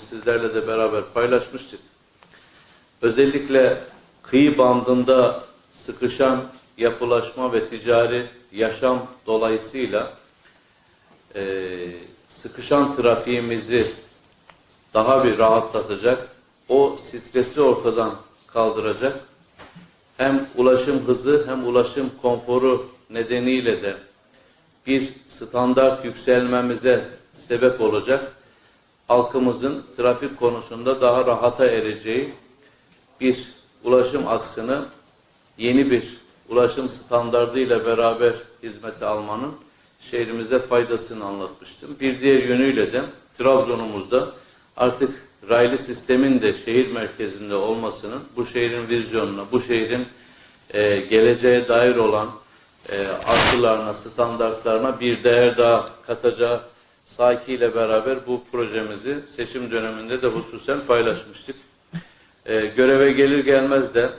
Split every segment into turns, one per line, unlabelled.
Sizlerle de beraber paylaşmıştık. Özellikle kıyı bandında sıkışan yapılaşma ve ticari yaşam dolayısıyla eee, sıkışan trafiğimizi daha bir rahatlatacak, o stresi ortadan kaldıracak, hem ulaşım hızı hem ulaşım konforu nedeniyle de bir standart yükselmemize sebep olacak halkımızın trafik konusunda daha rahata ereceği bir ulaşım aksını yeni bir ulaşım standardıyla beraber hizmete almanın şehrimize faydasını anlatmıştım. Bir diğer yönüyle de Trabzon'umuzda artık raylı sistemin de şehir merkezinde olmasının bu şehrin vizyonuna, bu şehrin e, geleceğe dair olan e, artılarına, standartlarına bir değer daha katacağı Saki ile beraber bu projemizi seçim döneminde de hususen paylaşmıştık. E, göreve gelir gelmez de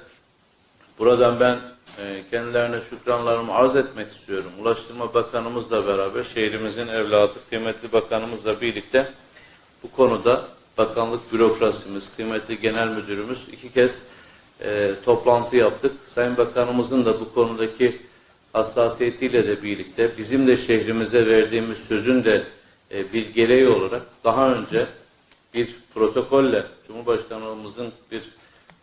buradan ben e, kendilerine şükranlarımı arz etmek istiyorum. Ulaştırma Bakanımızla beraber şehrimizin evladı, kıymetli bakanımızla birlikte bu konuda bakanlık bürokrasimiz, kıymetli genel müdürümüz iki kez e, toplantı yaptık. Sayın Bakanımızın da bu konudaki hassasiyetiyle de birlikte bizim de şehrimize verdiğimiz sözün de e, bir gereği olarak daha önce bir protokolle Cumhurbaşkanımızın bir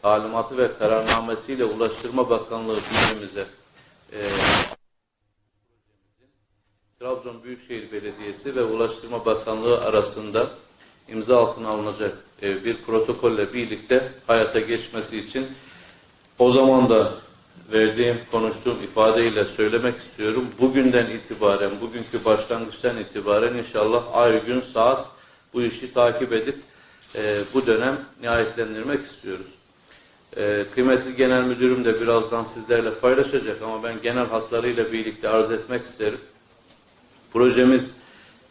talimatı ve kararnamesiyle Ulaştırma Bakanlığı bünyemize e, Trabzon Büyükşehir Belediyesi ve Ulaştırma Bakanlığı arasında imza altına alınacak e, bir protokolle birlikte hayata geçmesi için o zaman da verdiğim, konuştuğum ifadeyle söylemek istiyorum. Bugünden itibaren, bugünkü başlangıçtan itibaren inşallah ay, gün, saat bu işi takip edip e, bu dönem nihayetlendirmek istiyoruz. E, kıymetli Genel Müdürüm de birazdan sizlerle paylaşacak ama ben genel hatlarıyla birlikte arz etmek isterim. Projemiz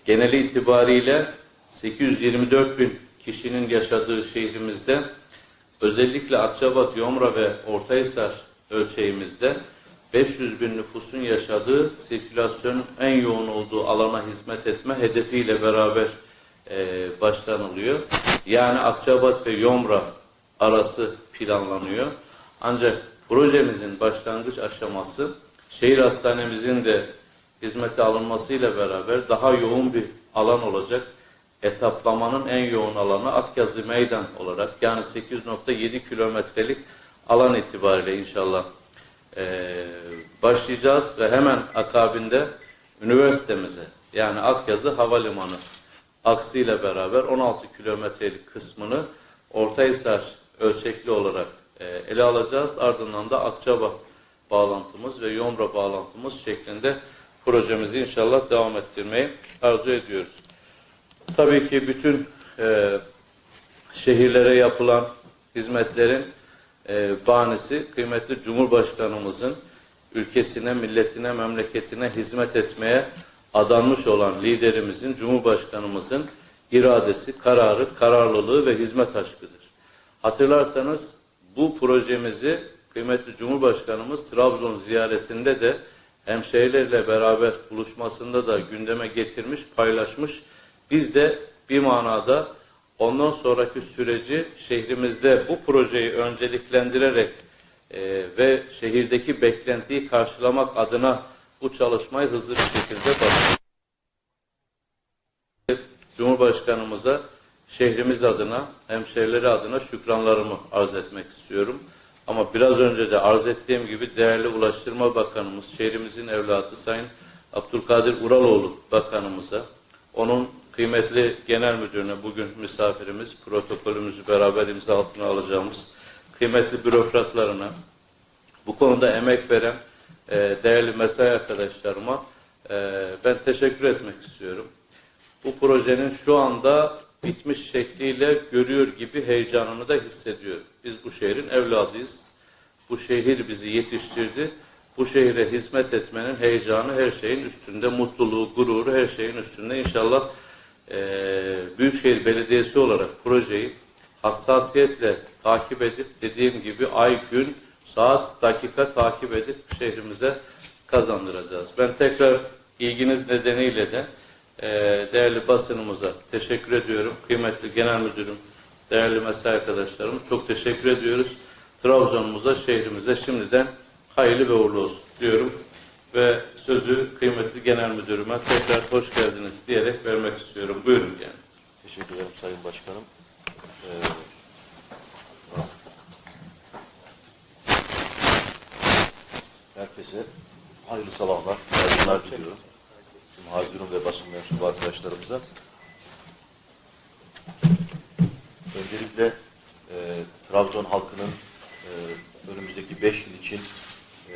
geneli itibariyle 824 bin kişinin yaşadığı şehrimizde özellikle Akçabat, Yomra ve Ortahisar ölçeğimizde 500 bin nüfusun yaşadığı sirkülasyonun en yoğun olduğu alana hizmet etme hedefiyle beraber e, başlanılıyor. Yani Akçabat ve Yomra arası planlanıyor. Ancak projemizin başlangıç aşaması şehir hastanemizin de hizmete alınmasıyla beraber daha yoğun bir alan olacak. Etaplamanın en yoğun alanı Akyazı Meydan olarak yani 8.7 kilometrelik alan itibariyle inşallah eee, başlayacağız ve hemen akabinde üniversitemize yani Akyazı Havalimanı aksıyla beraber 16 kilometrelik kısmını Ortahisar ölçekli olarak eee, ele alacağız. Ardından da Akçabat bağlantımız ve Yomra bağlantımız şeklinde projemizi inşallah devam ettirmeyi arzu ediyoruz. Tabii ki bütün eee şehirlere yapılan hizmetlerin e, kıymetli Cumhurbaşkanımızın ülkesine, milletine, memleketine hizmet etmeye adanmış olan liderimizin, Cumhurbaşkanımızın iradesi, kararı, kararlılığı ve hizmet aşkıdır. Hatırlarsanız bu projemizi kıymetli Cumhurbaşkanımız Trabzon ziyaretinde de hemşehrilerle beraber buluşmasında da gündeme getirmiş, paylaşmış. Biz de bir manada ondan sonraki süreci şehrimizde bu projeyi önceliklendirerek e, ve şehirdeki beklentiyi karşılamak adına bu çalışmayı hızlı bir şekilde başlattık. Cumhurbaşkanımıza şehrimiz adına, hemşehrileri adına şükranlarımı arz etmek istiyorum. Ama biraz önce de arz ettiğim gibi değerli Ulaştırma Bakanımız, şehrimizin evladı Sayın Abdülkadir Uraloğlu Bakanımıza, onun kıymetli genel müdürüne bugün misafirimiz, protokolümüzü beraber imza altına alacağımız kıymetli bürokratlarına, bu konuda emek veren e, değerli mesai arkadaşlarıma e, ben teşekkür etmek istiyorum. Bu projenin şu anda bitmiş şekliyle görüyor gibi heyecanını da hissediyorum. Biz bu şehrin evladıyız. Bu şehir bizi yetiştirdi. Bu şehre hizmet etmenin heyecanı her şeyin üstünde, mutluluğu, gururu her şeyin üstünde. İnşallah Büyükşehir Belediyesi olarak projeyi hassasiyetle takip edip dediğim gibi ay, gün, saat, dakika takip edip şehrimize kazandıracağız. Ben tekrar ilginiz nedeniyle de e, değerli basınımıza teşekkür ediyorum. Kıymetli genel müdürüm, değerli mesai arkadaşlarımız çok teşekkür ediyoruz. Trabzon'umuza, şehrimize şimdiden hayırlı ve uğurlu olsun diyorum. Ve sözü kıymetli genel müdürüme tekrar hoş geldiniz diyerek vermek istiyorum. Buyurun yani.
Teşekkür ederim Sayın Başkanım. Ee, herkese hayırlı sabahlar, saygılar diliyorum. Tüm Haldun'un ve basın mensubu arkadaşlarımıza. Öncelikle e, Trabzon halkının e, önümüzdeki beş yıl için e,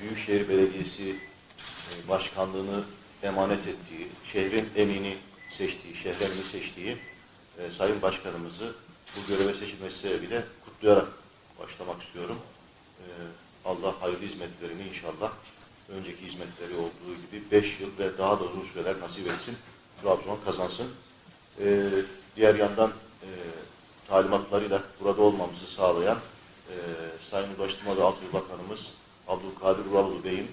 Büyükşehir Belediyesi e, başkanlığını emanet ettiği, şehrin emini seçtiği, şehirlerini seçtiği e, Sayın Başkanımızı bu göreve seçilmesi sebebiyle kutlayarak başlamak istiyorum. E, Allah hayırlı hizmetlerini inşallah önceki hizmetleri olduğu gibi 5 yıl ve daha da uzun süreler nasip etsin. Trabzon kazansın. E, diğer yandan e, talimatlarıyla burada olmamızı sağlayan e, Sayın Ulaştırma ve Altyapı Bakanımız Abdülkadir Uraloğlu Bey'in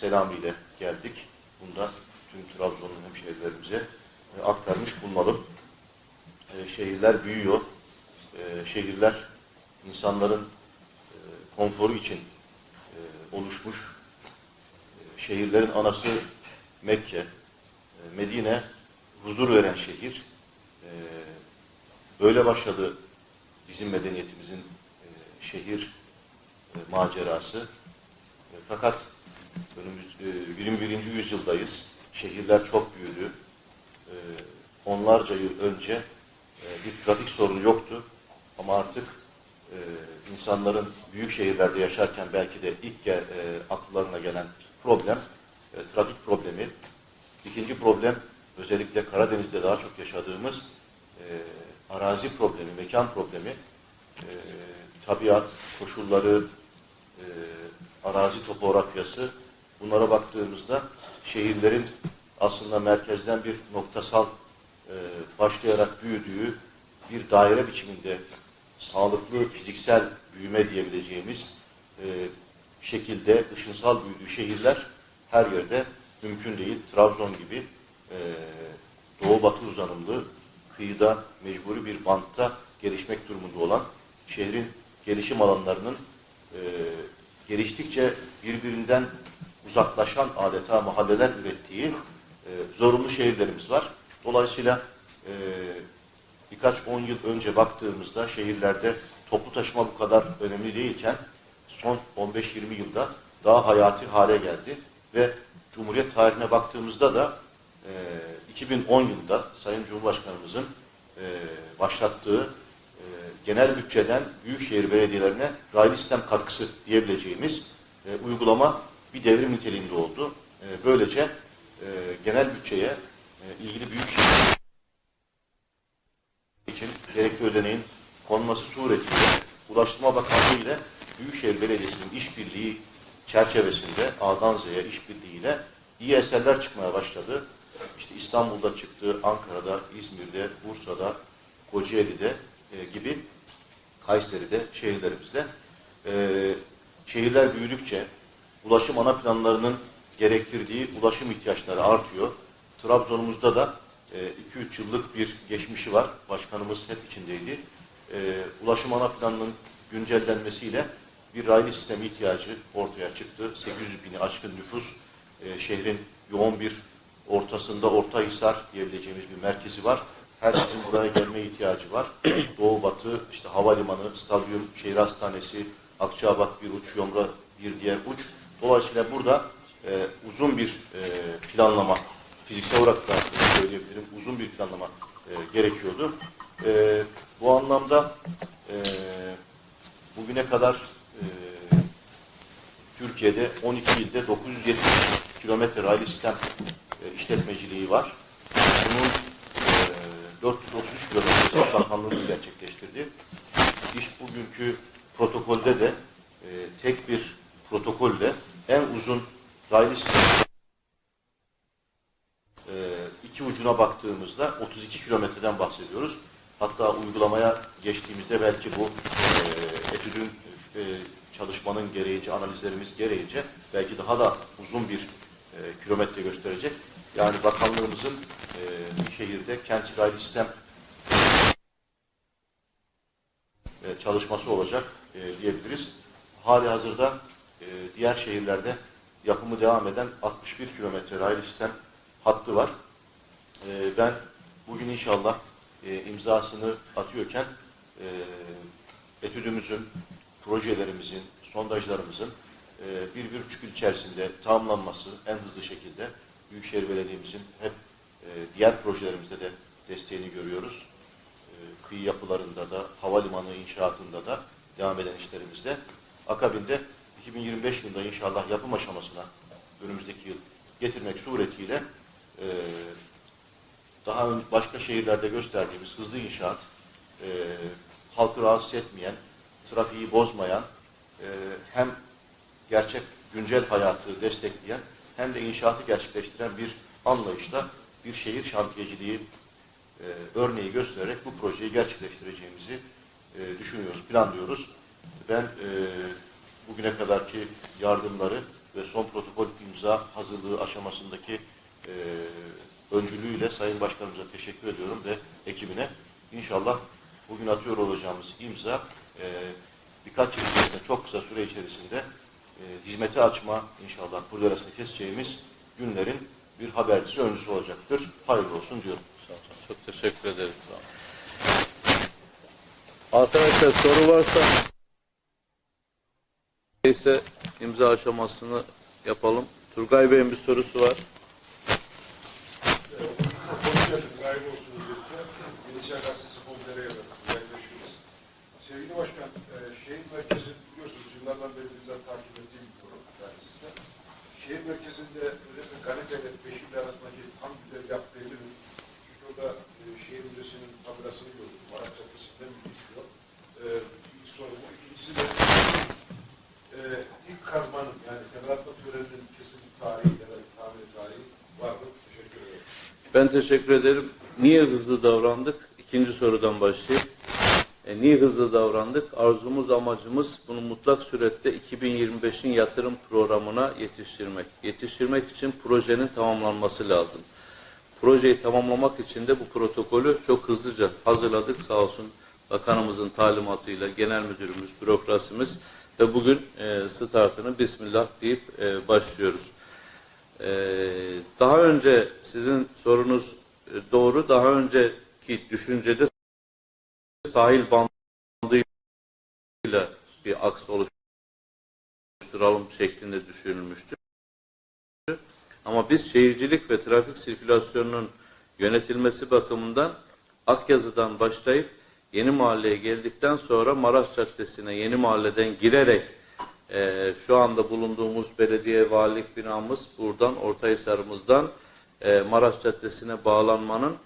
selamıyla geldik. Bunda tüm Trabzon'un hemşehrilerimize e, aktarmış bulunalım. E, şehirler büyüyor. E, şehirler insanların e, konforu için e, oluşmuş. E, şehirlerin anası Mekke, e, Medine huzur veren şehir. E, böyle başladı bizim medeniyetimizin e, şehir e, macerası. E, fakat önümüz e, 21. yüzyıldayız. Şehirler çok büyüdü. E, onlarca yıl önce e, bir trafik sorunu yoktu. Ama artık e, insanların büyük şehirlerde yaşarken belki de ilk e, akıllarına gelen problem e, trafik problemi. İkinci problem özellikle Karadeniz'de daha çok yaşadığımız arazi problemi, mekan problemi. Tabiat, koşulları, arazi topografyası bunlara baktığımızda şehirlerin aslında merkezden bir noktasal e, başlayarak büyüdüğü bir daire biçiminde sağlıklı fiziksel büyüme diyebileceğimiz e, şekilde ışınsal büyüdüğü şehirler her yerde mümkün değil. Trabzon gibi e, doğu batı uzanımlı kıyıda mecburi bir bantta gelişmek durumunda olan şehrin gelişim alanlarının e, geliştikçe birbirinden uzaklaşan adeta mahalleler ürettiği e, zorunlu şehirlerimiz var. Dolayısıyla e, birkaç on yıl önce baktığımızda şehirlerde toplu taşıma bu kadar önemli değilken son 15-20 yılda daha hayati hale geldi ve Cumhuriyet tarihine baktığımızda da e, 2010 yılında Sayın Cumhurbaşkanımızın e, başlattığı e, genel bütçeden büyükşehir belediyelerine raylı sistem katkısı diyebileceğimiz e, uygulama bir devrim niteliğinde oldu. E, böylece e, genel bütçeye e, ilgili büyükşehir için gerekli ödeneğin konması suretiyle Ulaştırma Bakanlığı ile Büyükşehir Belediyesi'nin işbirliği çerçevesinde A'dan Z'ye işbirliğiyle iyi eserler çıkmaya başladı. İşte İstanbul'da çıktı, Ankara'da, İzmir'de, Bursa'da, Kocaeli'de e, gibi Kayseri'de, şehirlerimizde. E, şehirler büyüdükçe ulaşım ana planlarının gerektirdiği ulaşım ihtiyaçları artıyor. Trabzon'umuzda da 2-3 yıllık bir geçmişi var. Başkanımız hep içindeydi. E, ulaşım ana planının güncellenmesiyle bir raylı sistemi ihtiyacı ortaya çıktı. 800 bini aşkın nüfus, e, şehrin yoğun bir ortasında Ortahisar diyebileceğimiz bir merkezi var. Herkesin buraya gelme ihtiyacı var. Doğu Batı, işte havalimanı, stadyum, şehir hastanesi, Akçabat bir uç, Yomra bir diğer uç. Dolayısıyla burada e, uzun bir e, planlama, fiziksel olarak da söyleyebilirim, uzun bir planlama e, gerekiyordu. E, bu anlamda e, bugüne kadar e, Türkiye'de 12 ilde 970 kilometre raylı sistem e, işletmeciliği var. Bunun e, 433 kilometresi bakanlığımız gerçekleştirdi. İş bugünkü protokolde de e, tek bir protokolle en uzun sistem e, iki ucuna baktığımızda 32 kilometreden bahsediyoruz. Hatta uygulamaya geçtiğimizde belki bu e, etüdün e, çalışmanın gereğince, analizlerimiz gereğince belki daha da uzun bir kilometre gösterecek. Yani bakanlığımızın bir şehirde kent raylı sistem çalışması olacak e, diyebiliriz. Hali hazırda e, diğer şehirlerde yapımı devam eden 61 kilometre raylı sistem hattı var. E, ben bugün inşallah e, imzasını atıyorken e, etüdümüzün, projelerimizin, sondajlarımızın e, bir, bir buçuk içerisinde tamamlanması en hızlı şekilde Büyükşehir Belediye'mizin hep e, diğer projelerimizde de desteğini görüyoruz. Kıyı yapılarında da, havalimanı inşaatında da devam eden işlerimizde. Akabinde 2025 yılında inşallah yapım aşamasına önümüzdeki yıl getirmek suretiyle e, daha önce başka şehirlerde gösterdiğimiz hızlı inşaat, e, halkı rahatsız etmeyen, trafiği bozmayan, e, hem gerçek güncel hayatı destekleyen hem de inşaatı gerçekleştiren bir anlayışla bir şehir şantiyeciliği e, örneği göstererek bu projeyi gerçekleştireceğimizi e, düşünüyoruz, planlıyoruz. Ben e, bugüne kadarki yardımları ve son protokol imza hazırlığı aşamasındaki e, öncülüğüyle Sayın Başkanımıza teşekkür ediyorum ve ekibine. İnşallah bugün atıyor olacağımız imza e, birkaç yıl içerisinde, çok kısa süre içerisinde e, hizmete açma inşallah kurdelasını keseceğimiz günlerin bir habercisi öncüsü olacaktır. Hayırlı olsun diyorum.
Çok teşekkür ederiz. Sağ olun. Arkadaşlar soru varsa ise imza aşamasını yapalım. Turgay Bey'in bir sorusu var.
Şehir merkezi biliyorsunuz yıllardan beri bizler takip ettiğim bir sistem. Şehir merkezinde özellikle Ganepe ile Beşiktaş arasındaki tam belli mi? Çünkü orada şehir müzesinin tabelasını gördüm. Maraş Caddesi'nden bir geçiyor. İlk soru bu. İkincisi de e, ilk kazmanın yani temel töreninin kesin tarihi ya da tahmin tarihi var mı? Teşekkür ederim.
Ben teşekkür ederim. Niye hızlı davrandık? İkinci sorudan başlayayım. E, niye hızlı davrandık? Arzumuz, amacımız bunu mutlak surette 2025'in yatırım programına yetiştirmek. Yetiştirmek için projenin tamamlanması lazım. Projeyi tamamlamak için de bu protokolü çok hızlıca hazırladık. Sağ olsun bakanımızın talimatıyla genel müdürümüz, bürokrasimiz ve bugün e, startını Bismillah deyip e, başlıyoruz. Ee, daha önce sizin sorunuz e, doğru. Daha önceki düşüncede sahil bandıyla bir aks oluşturalım şeklinde düşünülmüştü. Ama biz şehircilik ve trafik sirkülasyonunun yönetilmesi bakımından Akyazı'dan başlayıp Yeni Mahalle'ye geldikten sonra Maraş Caddesi'ne Yeni Mahalle'den girerek ee, şu anda bulunduğumuz belediye valilik binamız buradan Ortahisar'ımızdan e, Maraş Caddesi'ne bağlanmanın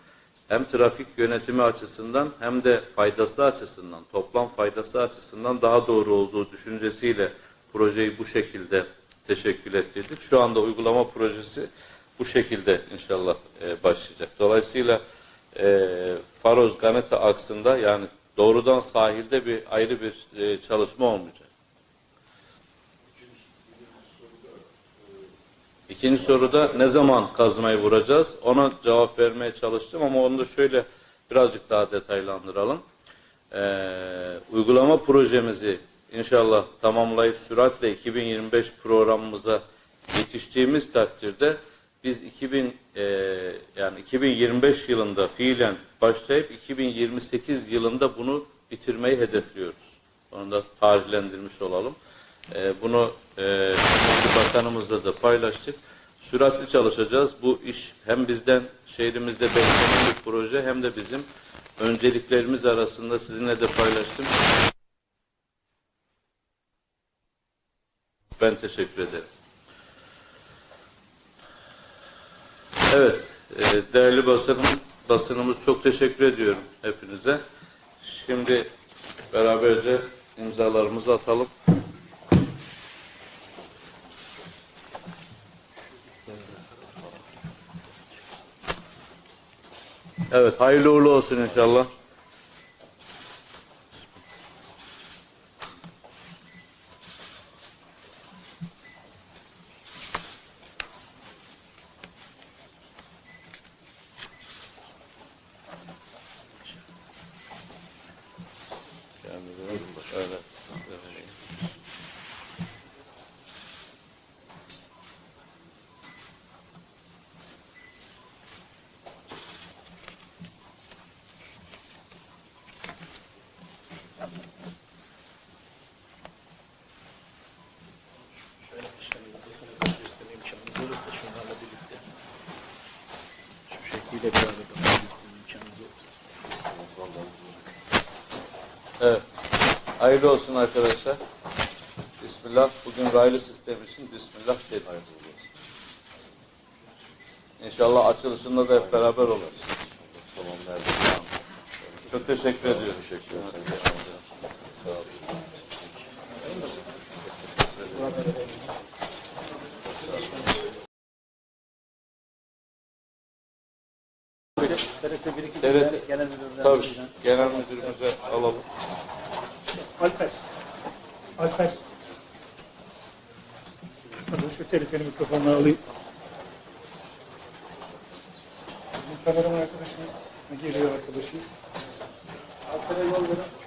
hem trafik yönetimi açısından hem de faydası açısından, toplam faydası açısından daha doğru olduğu düşüncesiyle projeyi bu şekilde teşekkül ettirdik. Şu anda uygulama projesi bu şekilde inşallah e, başlayacak. Dolayısıyla e, Faroz Ganeta aksında yani doğrudan sahilde bir ayrı bir e, çalışma olmayacak. İkinci soruda ne zaman kazmayı vuracağız? Ona cevap vermeye çalıştım ama onu da şöyle birazcık daha detaylandıralım. Ee, uygulama projemizi inşallah tamamlayıp süratle 2025 programımıza yetiştiğimiz takdirde biz 2000 e, yani 2025 yılında fiilen başlayıp 2028 yılında bunu bitirmeyi hedefliyoruz. Onu da tarihlendirmiş olalım. E, bunu e, Bakanımızla da paylaştık. Süratli çalışacağız. Bu iş hem bizden şehrimizde beklenen bir proje hem de bizim önceliklerimiz arasında sizinle de paylaştım. Ben teşekkür ederim. Evet, e, değerli basınım, basınımız çok teşekkür ediyorum hepinize. Şimdi beraberce imzalarımızı atalım. Evet, hayırlı uğurlu olsun inşallah. Öyle. Evet.
Şöyle şöyle basına gösterme imkanımız olursa şunlarla birlikte şekliyle beraber imkanımız olursa.
Evet. Hayırlı olsun arkadaşlar. Bismillah. Bugün raylı sistem için Bismillah dedik. İnşallah açılışında da hep beraber oluruz. Çok teşekkür ediyorum.
Teşekkür ederim.
Sağ olun.
TRT 1 2
TRT
genel müdürlüğünden
Tabii. Genel müdürümüze alalım.
Alper. Alper. Pardon şu TRT'nin mikrofonunu alayım. Bizim kameraman arkadaşımız geliyor arkadaşımız. Alper'e yol verin.